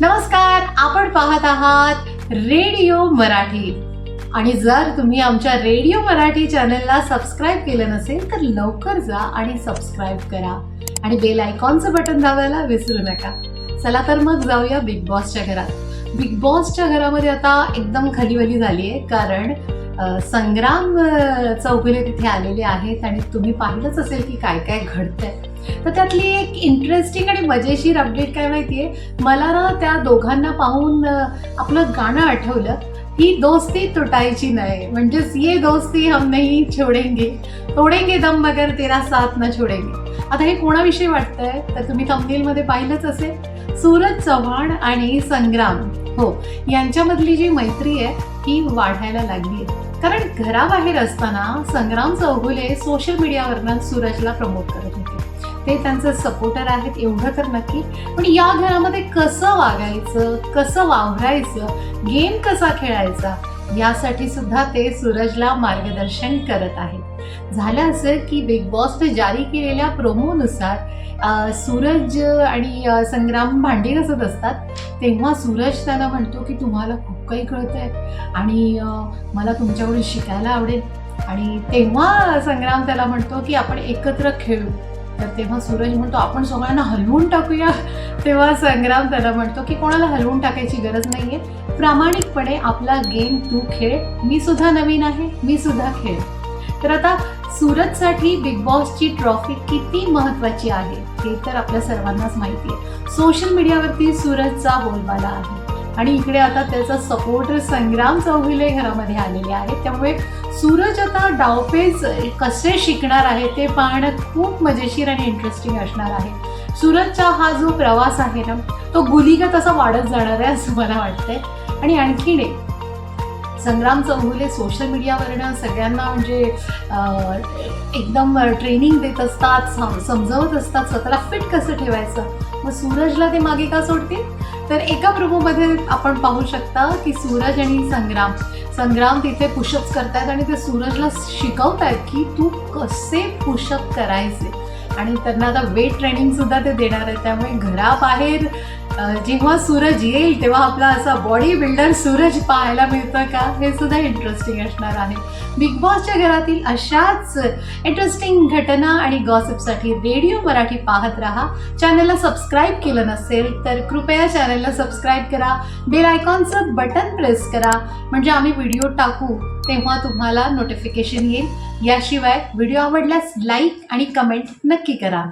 नमस्कार आपण पाहत आहात रेडिओ मराठी. आणि जर तुम्ही आमच्या रेडिओ मराठी चॅनलला सबस्क्राईब केलं नसेल तर लवकर जा आणि सबस्क्राईब करा. आणि बेल आयकॉनचं बटन दाबायला विसरू नका. चला तर मग जाऊया बिग बॉसच्या घरात. बिग बॉसच्या घरामध्ये आता एकदम खलीवली झाली आहे कारण संग्राम अ, चौगुले तिथे आलेले आहेत आणि तुम्ही पाहिलंच असेल की काय काय घडतंय. तर त्यातली एक इंटरेस्टिंग आणि मजेशीर अपडेट काय माहितीये? मला ना त्या दोघांना पाहून आपलं गाणं आठवलं. ही दोस्ती तुटायची नाही. म्हणजेच ये दोस्ती हम नहीं छोडेंगे. तोडेंगे दम मगर तेरा साथ न छोडेंगे. आता हे कोणाविषयी वाटतंय? तर तुम्ही थंबनेलमध्ये मध्ये पाहिलंच असेल. सूरज चव्हाण आणि संग्राम. हो यांच्यामधली जी मैत्री आहे ही वाढायला लागली आहे. कारण घराबाहेर असताना संग्राम चौगुले सोशल मीडियावरनं सूरजला प्रमोट करत होते. ते त्यांचे सपोर्टर आहेत एवढं तर नक्की. पण या घरामध्ये कसं वागायचं कसं वावरायचं गेम कसा खेळायचा यासाठी सुद्धा ते सूरजला मार्गदर्शन करत आहेत. झालं असं की बिग बॉसने जारी केलेल्या प्रोमोनुसार सूरज आणि संग्राम भांडी घासत असतात. तेव्हा सूरज त्यांना म्हणतो की तुम्हाला खूप काही कळतंय आणि मला तुमच्याकडून शिकायला आवडेल. आणि तेव्हा संग्राम त्याला म्हणतो की आपण एकत्र खेळू. तर तेव्हा सूरज म्हणतो आपण सगळ्यांना हलवून टाकूया. तेव्हा संग्राम त्याला म्हणतो की कोणाला हलवून टाकायची गरज नाहीये. प्रामाणिकपणे आपला गेम तू खेळ. मी सुद्धा नवीन आहे मी सुद्धा खेळ. तर आता सूरजसाठी बिग बॉसची ट्रॉफी किती महत्वाची आहे हे तर आपल्या सर्वांनाच माहिती आहे. सोशल मीडियावरती सूरजचा बोलबाला आहे. आणि इकडे आता त्याचा सपोर्टर संग्राम चौघिले घरामध्ये आलेले आहेत. त्यामुळे सूरज आता डावपेच कसे शिकणार आहे ते पाहणं खूप मजेशीर आणि इंटरेस्टिंग असणार आहे. सूरजचा हा जो प्रवास आहे ना तो गुलीगत असा वाढत जाणार आहे असं मला वाटतंय. आणि आणखीन एक संग्राम चौगुले सोशल मीडियावरनं सगळ्यांना म्हणजे एकदम ट्रेनिंग देत असतात सम- असतात स्वतःला फिट कसं ठेवायचं? मग सूरजला ते मागे का सोडतील? तर एका प्रोमोमध्ये आपण पाहू शकता की सूरज आणि संग्राम. संग्राम तिथे पुशअप्स करतायत आणि ते सूरजला शिकवतायत की तू कसे पुशअप करायचे. आणि त्यांना आता वेट ट्रेनिंग सुद्धा ते देणार आहे त्यामुळे घराबाहेर जेव्हा सूरज येईल तेव्हा आपला असा बॉडी बिल्डर सूरज पाहायला मिळतं का? हे सुद्धा इंटरेस्टिंग असणार आहे. बिग बॉसच्या घरातील अशाच इंटरेस्टिंग घटना आणि गॉसिपसाठी रेडिओ मराठी पाहत राहा. चॅनलला सबस्क्राईब केलं नसेल तर कृपया चॅनलला सबस्क्राईब करा. बेल आयकॉनचं बटन प्रेस करा. म्हणजे आम्ही व्हिडिओ टाकू तेव्हा तुम्हाला नोटिफिकेशन येईल. याशिवाय व्हिडिओ आवडल्यास लाईक आणि कमेंट नक्की करा.